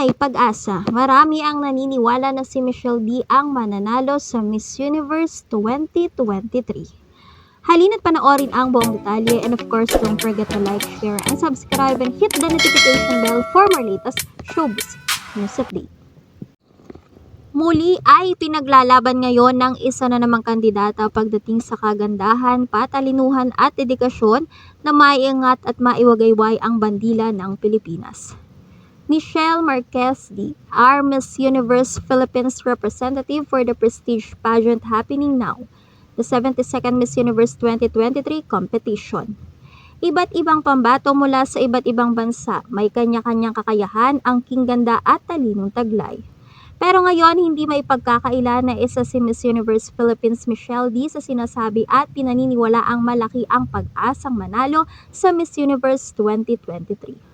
may pag-asa. Marami ang naniniwala na si Michelle D ang mananalo sa Miss Universe 2023. Halina't panoorin ang buong detalye and of course don't forget to like, share, and subscribe and hit the notification bell for more latest showbiz news update. Muli ay pinaglalaban ngayon ng isa na namang kandidata pagdating sa kagandahan, patalinuhan at dedikasyon na maiangat at maiwagayway ang bandila ng Pilipinas. Michelle Marquez D. our Universe Philippines representative for the prestige pageant happening now, the 72nd Miss Universe 2023 competition. Iba't ibang pambato mula sa iba't ibang bansa, may kanya-kanyang kakayahan ang kingganda at talinong taglay. Pero ngayon, hindi may pagkakaila na isa si Miss Universe Philippines Michelle D sa sinasabi at pinaniniwala ang malaki ang pag-asang manalo sa Miss Universe 2023.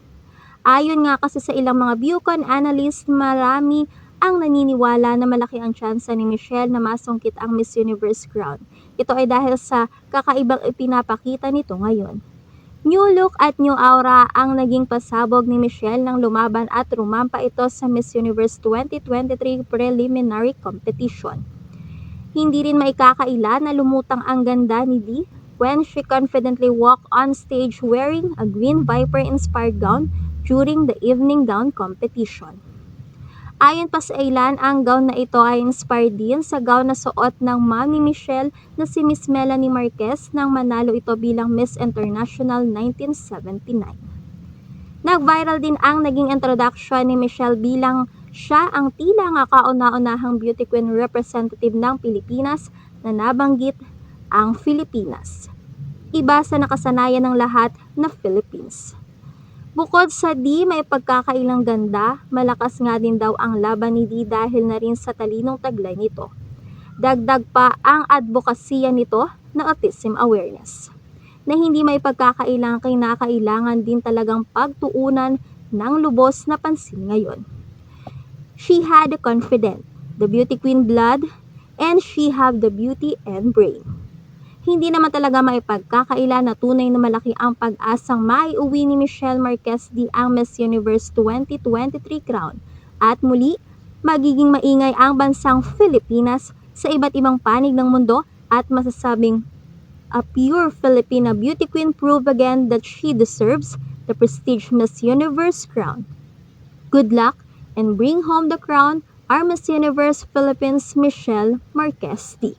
Ayon nga kasi sa ilang mga Bucon analyst, marami ang naniniwala na malaki ang tsansa ni Michelle na masungkit ang Miss Universe crown. Ito ay dahil sa kakaibang ipinapakita nito ngayon. New look at new aura ang naging pasabog ni Michelle nang lumaban at rumampa ito sa Miss Universe 2023 preliminary competition. Hindi rin maikakaila na lumutang ang ganda ni Dee when she confidently walked on stage wearing a green viper-inspired gown during the evening gown competition. Ayon pa sa ilan, ang gown na ito ay inspired din sa gown na suot ng Mami Michelle na si Miss Melanie Marquez nang manalo ito bilang Miss International 1979. Nag-viral din ang naging introduction ni Michelle bilang siya ang tila nga kauna-unahang beauty queen representative ng Pilipinas na nabanggit ang Filipinas. Iba sa nakasanayan ng lahat na Philippines. Bukod sa di may pagkakailang ganda, malakas nga din daw ang laban ni Di dahil na rin sa talinong taglay nito. Dagdag pa ang advokasya nito na autism awareness na hindi may pagkakailang kinakailangan din talagang pagtuunan ng lubos na pansin ngayon. She had the confident, the beauty queen blood, and she have the beauty and brain hindi naman talaga maipagkakaila na tunay na malaki ang pag-asang maiuwi ni Michelle Marquez di ang Miss Universe 2023 crown. At muli, magiging maingay ang bansang Pilipinas sa iba't ibang panig ng mundo at masasabing a pure Filipina beauty queen prove again that she deserves the prestige Miss Universe crown. Good luck and bring home the crown our Miss Universe Philippines Michelle Marquez D.